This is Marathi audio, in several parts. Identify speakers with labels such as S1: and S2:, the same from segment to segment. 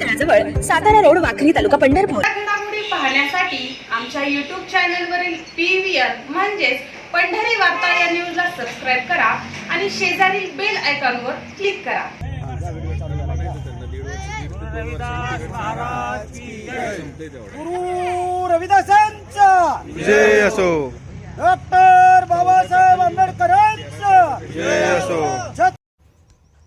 S1: तळाजवळ सातारा रोड वाखरी तालुका पंढरपूर.
S2: पाहण्यासाठी आमच्या युट्यूब चॅनलवरील पी व्ही आर म्हणजेच पंढरी वार्ता या न्यूजला सबस्क्राईब करा आणि शेजारील बेल आयकॉनवर क्लिक करा.
S3: गुरु रविदासांचा
S4: जय असो.
S3: डॉक्टर बाबासाहेब आंबेडकरांचा.
S4: जय असो.
S3: जय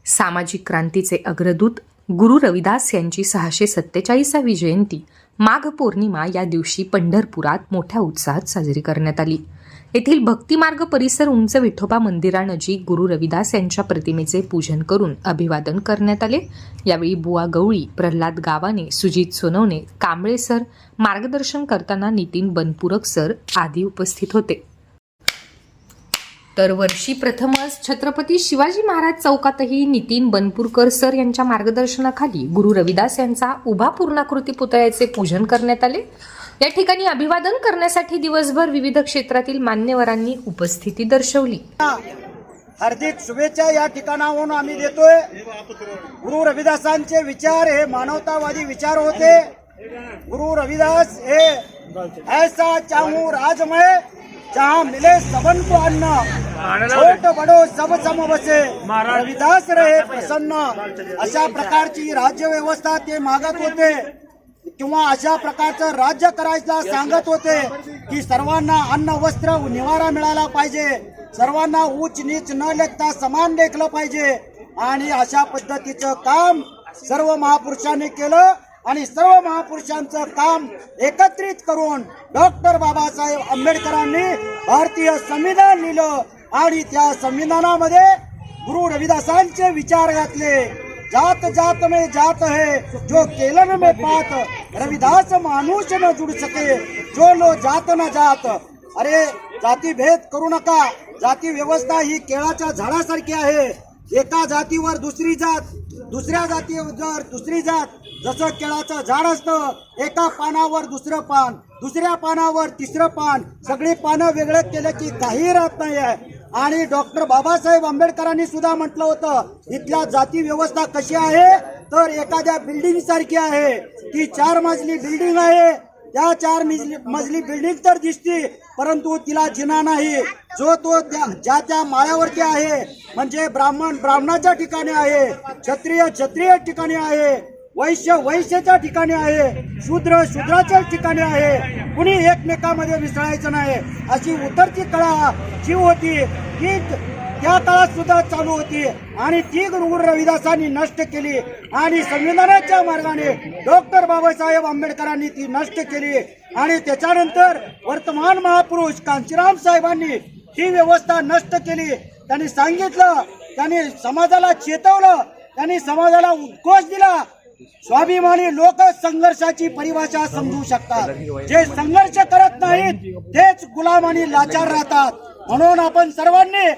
S5: सामाजिक क्रांतीचे अग्रदूत गुरु रविदास यांची सहाशे सत्तेचाळीसावी जयंती माघ पौर्णिमा या दिवशी पंढरपुरात मोठ्या उत्साहात साजरी करण्यात आली. येथील भक्तिमार्ग परिसर उंच विठोबा मंदिरानजीक गुरु रविदास यांच्या प्रतिमेचे पूजन करून अभिवादन करण्यात आले. यावेळी बुवा गवळी प्रल्हाद गावाने सुजित सोनवणे कांबळे सर मार्गदर्शन करताना नितीन बनपुरक सर आदी उपस्थित होते. तर वर्षी प्रथमच छत्रपती शिवाजी महाराज चौकातही नितीन बनपूरकर सर यांच्या मार्गदर्शनाखाली गुरु रविदास यांचा उभा पूर्णाकृती पुतळ्याचे पूजन करण्यात आले. या ठिकाणी अभिवादन करण्यासाठी दिवसभर विविध क्षेत्रातील मान्यवरांनी उपस्थिती दर्शवली.
S3: हार्दिक शुभेच्छा या ठिकाणाहून आम्ही देतोय. गुरु रविदासांचे विचार हे मानवतावादी विचार होते. गुरु रविदास हे ऐसा चाहू राजमय जहाँ मिले सबन को अन्न छोट बडो सब सम बसे. रविदास रहे प्रसन्न. अशा प्रकारची राज्य व्यवस्था ते मागत होते. किंवा अशा प्रकारचं राज्य करायला सांगत होते की सर्वांना अन्न वस्त्र निवारा मिळाला पाहिजे. सर्वांना उच्च नीच न लेखता समान लेखलं पाहिजे. आणि अशा पद्धतीचं काम सर्व महापुरुषांनी केलं. आणि सर्व महापुरुषांचं काम एकत्रित करून डॉक्टर बाबासाहेब आंबेडकरांनी भारतीय संविधान लिहिलं. आणि त्या संविधानामध्ये गुरु रविदासांचे विचार घातले. जात जात में जात है जो केलन में पात रविदास माणूस न जुड़ सके जो लो जात न जात. अरे जाती भेद करू नका. जाती व्यवस्था ही केळाच्या झाडासारखी आहे. एका जातीवर दुसरी जात दुसऱ्या जातीवर दुसरी जात जसं केळाचं झाड असतं एका पानावर दुसरं पान दुसऱ्या पानावर तिसरं पान सगळी पानं वेगळं केलं की काही राहत नाही आहे आणि डॉक्टर बाबासाहेब आंबेडकरांनी सुद्धा म्हटलं होतं इथल्या जाती व्यवस्था कशी आहे? तर एखाद्या बिल्डिंग सारखी आहे. ती चार मजली बिल्डिंग आहे. त्या चार मजली मजली बिल्डिंग तर दिसते परंतु तिला जिना नाही. जो तो त्या ज्या त्या माळ्यावरती आहे म्हणजे ब्राह्मण ब्राह्मणाच्या ठिकाणी आहे क्षत्रिय क्षत्रिय ठिकाणी आहे वैश्य वैश्याच्या ठिकाणी आहे शूद्र शूद्राच्या ठिकाणी आहे कुणी एकमेकामध्ये मिसळायचं नाही. अशी उतरची कळा जी होती ती त्या काळात सुद्धा चालू होती आणि ती गुरुगुरु रविदासांनी नष्ट केली आणि संविधानाच्या मार्गाने डॉक्टर बाबासाहेब आंबेडकरांनी ती नष्ट केली आणि त्याच्यानंतर वर्तमान महापुरुष कांचीराम साहेबांनी ही व्यवस्था नष्ट केली. त्यांनी सांगितलं त्यांनी समाजाला चेतवलं त्यांनी समाजाला उद्घोष दिला. स्वाभिमानी लोक संघर्षाची परिभाषा समजू शकतात. जे संघर्ष करत नाहीत तेच गुलाम आणि लाचार राहतात. म्हणून आपण सर्वांनी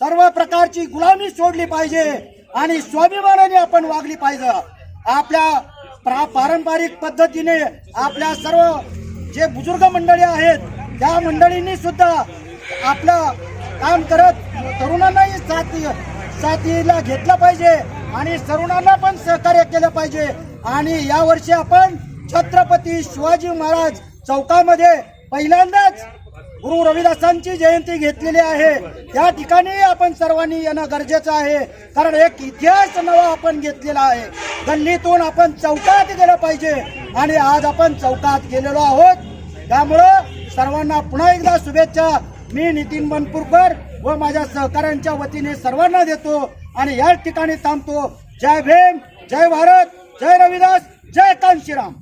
S3: सर्व प्रकारची गुलामी सोडली पाहिजे आणि स्वाभिमानाने आपण वागली पाहिजे. आपल्या प्रा- पारंपरिक पद्धतीने आपल्या सर्व जे बुजुर्ग मंडळी आहेत त्या मंडळींनी सुद्धा आपलं काम करत तरुणांनाही साथी साथीला घेतलं पाहिजे आणि तरुणांना पण सहकार्य केलं पाहिजे. आणि यावर्षी आपण छत्रपती शिवाजी महाराज चौकामध्ये पहिल्यांदाच गुरु रविदासांची जयंती घेतलेली आहे. त्या ठिकाणी आपण सर्वांनी येणं गरजेचं आहे. कारण एक इतिहास नवा आपण घेतलेला आहे. गल्लीतून आपण चौकात गेलं पाहिजे आणि आज आपण चौकात गेलेलो आहोत. त्यामुळं सर्वांना पुन्हा एकदा शुभेच्छा. मी नितीन बनपूरकर व माझ्या सहकाऱ्यांच्या वतीने सर्वांना देतो आणि या ठिकाणी थांबतो. जय भीम जय भारत जय रविदास जय कांशीराम.